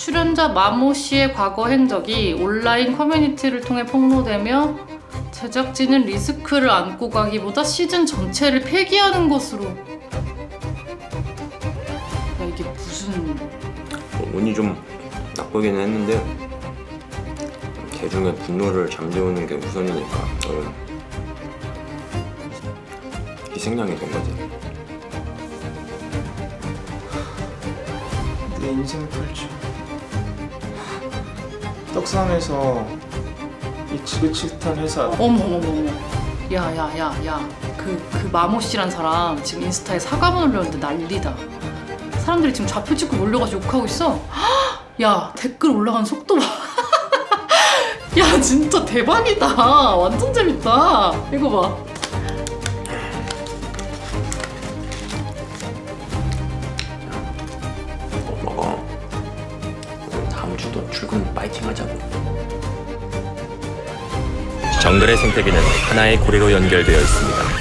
출연자 마모 씨의 과거 행적이 온라인 커뮤니티를 통해 폭로되며 제작진은 리스크를 안고 가기보다 시즌 전체를 폐기하는 것으로. 야 이게 무슨 뭐 운이 좀 나쁘기는 했는데 대중의 분노를 잠재우는 게 우선이니까 저는 희생양이 된 거지. 내 인생 펼쳐 떡상에서 이 지긋지긋한 회사 어머 어머 어머. 야 야 야 야 그 그 마모 씨란 사람 지금 인스타에 사과문 올렸는데 난리다. 사람들이 지금 좌표 찍고 몰려가지고 욕하고 있어. 헉! 야 댓글 올라가는 속도 봐. 야 진짜 대박이다. 완전 재밌다. 이거 봐. 주도 출근 파이팅 하자고. 정글의 생태계는 하나의 고리로 연결되어 있습니다.